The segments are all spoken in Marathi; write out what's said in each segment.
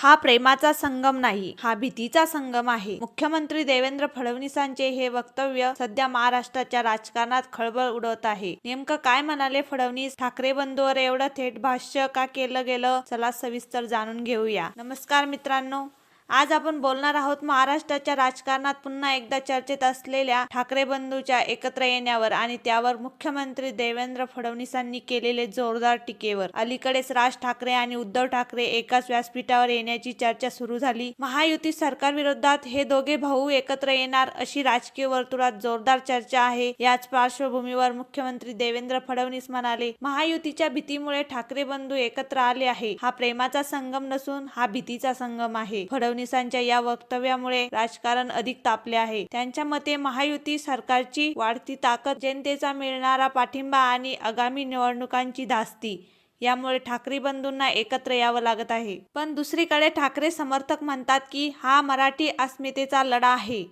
हा प्रेमाचा संगम नाही हा भीतीचा संगम आहे. मुख्यमंत्री देवेंद्र फडणवीसांचे हे वक्तव्य सध्या महाराष्ट्राच्या राजकारणात खळबळ उडवत आहे. नेमकं काय म्हणाले फडणवीस? ठाकरे बंधूवर एवढं थेट भाष्य का केलं गेलं? चला सविस्तर जाणून घेऊया. नमस्कार मित्रांनो. आज आपण बोलणार आहोत महाराष्ट्राच्या राजकारणात पुन्हा एकदा चर्चेत असलेल्या ठाकरे बंधूच्या एकत्र येण्यावर आणि त्यावर मुख्यमंत्री देवेंद्र फडणवीसांनी केलेले जोरदार टीकेवर. अलीकडेच राज ठाकरे आणि उद्धव ठाकरे एकाच व्यासपीठावर येण्याची चर्चा सुरू झाली. महायुती सरकार विरोधात हे दोघे भाऊ एकत्र येणार अशी राजकीय वर्तुळात जोरदार चर्चा आहे. याच पार्श्वभूमीवर मुख्यमंत्री देवेंद्र फडणवीस म्हणाले महायुतीच्या भीतीमुळे ठाकरे बंधू एकत्र आले आहे. हा प्रेमाचा संगम नसून हा भीतीचा संगम आहे. फडणवीसांच्या या वक्तव्यामुळे राजकारण अधिक तापले आहे. त्यांच्या मते महायुती सरकारची वाढती ताकद जनतेचा मिळणारा पाठिंबा आणि आगामी निवडणुकांची धास्ती यामुळे ठाकरे बंधूंना एकत्र यावं लागत आहे. पण दुसरीकडे ठाकरे समर्थक म्हणतात की हा मराठी अस्मितेचा लढा आहे.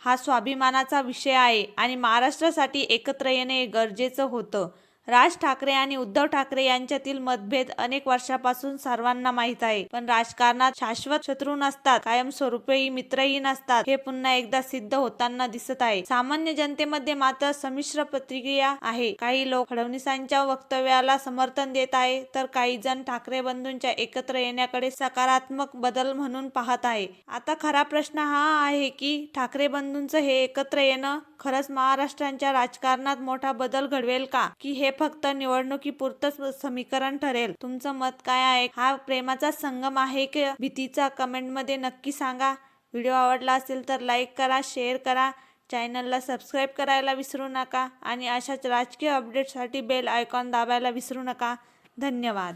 हा स्वाभिमानाचा विषय आहे आणि महाराष्ट्रासाठी एकत्र येणे गरजेचं होतं. राज ठाकरे आणि उद्धव ठाकरे यांच्यातील मतभेद अनेक वर्षापासून सर्वांना माहीत आहे. पण राजकारणात शाश्वत शत्रू नसतात कायमस्वरूपी मित्रही नसतात हे पुन्हा एकदा सिद्ध होताना दिसत आहे. सामान्य जनतेमध्ये मात्र संमिश्र प्रतिक्रिया आहे. काही लोक फडणवीसांच्या वक्तव्याला समर्थन देत आहे तर काही जण ठाकरे बंधूंच्या एकत्र येण्याकडे सकारात्मक बदल म्हणून पाहत आहे. आता खरा प्रश्न हा आहे की ठाकरे बंधूंचं हे एकत्र येणं खरंच महाराष्ट्रांच्या राजकारणात मोठा बदल घडवेल का? की हे फक्त निवडणुकीपुरतच समीकरण ठरेल? तुमचं मत काय आहे? हा प्रेमाचा संगम आहे की भीतीचा? कमेंटमध्ये नक्की सांगा. व्हिडिओ आवडला असेल तर लाईक करा शेअर करा. चॅनलला सबस्क्राईब करायला विसरू नका. आणि अशाच राजकीय अपडेटसाठी बेल आयकॉन दाबायला विसरू नका. धन्यवाद.